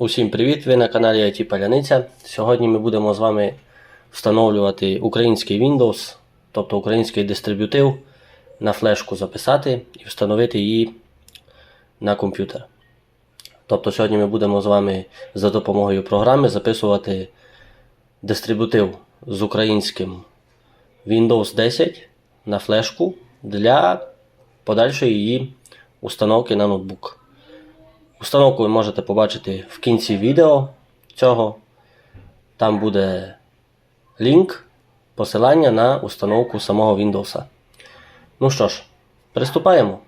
Усім привіт! Ви на каналі IT Паляниця. Сьогодні ми будемо з вами встановлювати український Windows, тобто український дистриб'ютив, на флешку записати і встановити її на комп'ютер. Тобто сьогодні ми будемо з вами за допомогою програми записувати дистрибутив з українським Windows 10 на флешку для подальшої її установки на ноутбук. Установку ви можете побачити в кінці відео цього. Там буде лінк, посилання на установку самого Windows. Ну що ж, приступаємо.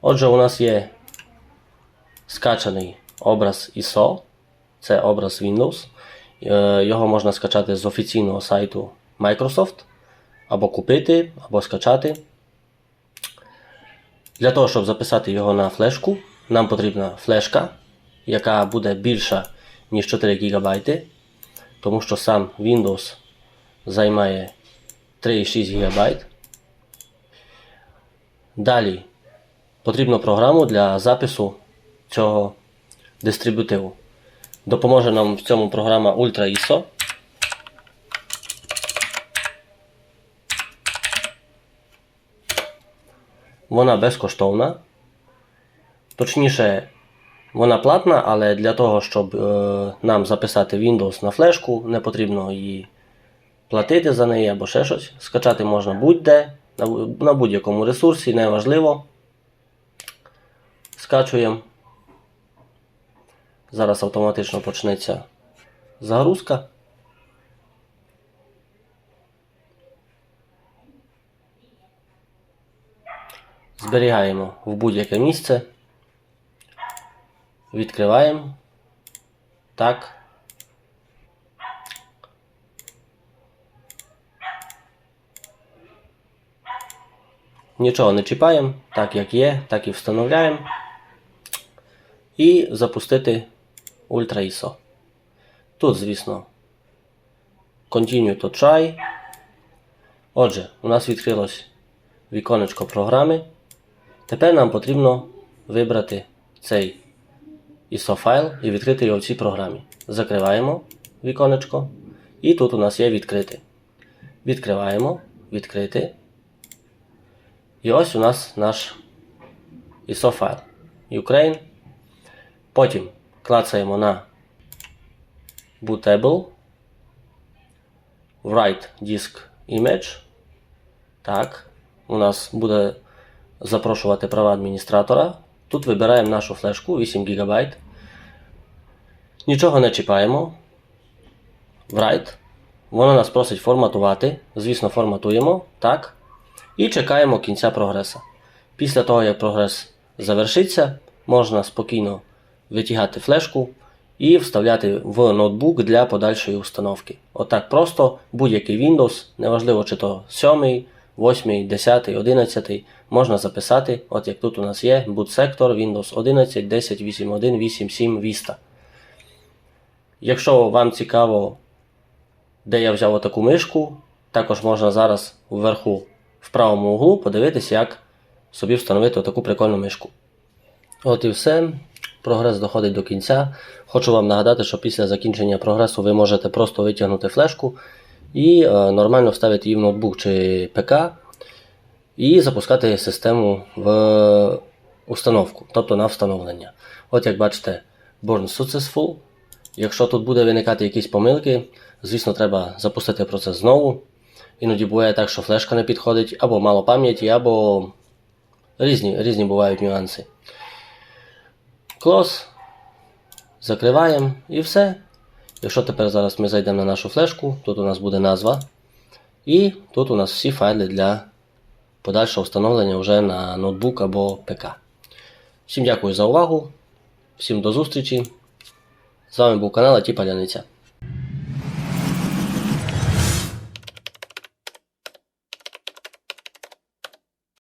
Отже, у нас є скачаний образ ISO, це образ Windows. Е, Його можна скачати з офіційного сайту Microsoft, або купити, або скачати. Для того, щоб записати його на флешку, нам потрібна флешка, яка буде більша, ніж 4 ГБ, тому що сам Windows займає 3,6 ГБ. Далі потрібна програму для запису цього дистрибутиву. Допоможе нам в цьому програма Ultra ISO. Вона безкоштовна. Точніше, вона платна, але для того, щоб е, нам записати Windows на флешку, не потрібно її платити за неї або ще щось. Скачати можна будь-де, на, на будь-якому ресурсі, неважливо. Скачуємо. Зараз автоматично почнеться загрузка. Зберігаємо в будь-яке місце. Відкриваємо. Так. Нічого не чіпаємо, так як є, так і встановляємо. І запустити Ultra ISO. Тут, звісно, Continue to try. Отже, у нас відкрилось віконечко програми. Тепер нам потрібно вибрати цей ISO файл і відкрити його в цій програмі. Закриваємо віконечко. І тут у нас є відкрити. Відкриваємо, відкрити. І ось у нас наш ISO файл. Ukraine. Потім клацаємо на Bootable. Write Disk Image. Так. У нас буде запрошувати права адміністратора. Тут вибираємо нашу флешку 8 ГБ. Нічого не чіпаємо. Write. Воно нас просить форматувати. Звісно, форматуємо. Так. І чекаємо кінця прогреса. Після того, як прогрес завершиться, можна спокійно витягати флешку і вставляти в ноутбук для подальшої установки. Отак просто будь-який Windows, неважливо чи то 7, 8, 10, 11, можна записати, от як тут у нас є boot sector Windows 11, 10, 8.1, 8.7 Vista. Якщо вам цікаво, де я взяв таку мишку, також можна зараз вверху в правому углу подивитися, як собі встановити таку прикольну мишку. От і все. Прогрес доходить до кінця. Хочу вам нагадати, що після закінчення прогресу ви можете просто витягнути флешку і е, нормально вставити її в ноутбук чи ПК і запускати систему в установку, тобто на встановлення. От як бачите, Born Successful. Якщо тут буде виникати якісь помилки, звісно, треба запустити процес знову. Іноді буває так, що флешка не підходить, або мало пам'яті, або різні, різні бувають нюанси. Close. Закриваємо і все. Якщо тепер зараз ми зайдемо на нашу флешку, тут у нас буде назва. І тут у нас всі файли для подальшого встановлення вже на ноутбук або ПК. Всім дякую за увагу. Всім до зустрічі. З вами був канал Атіпа Паляниця.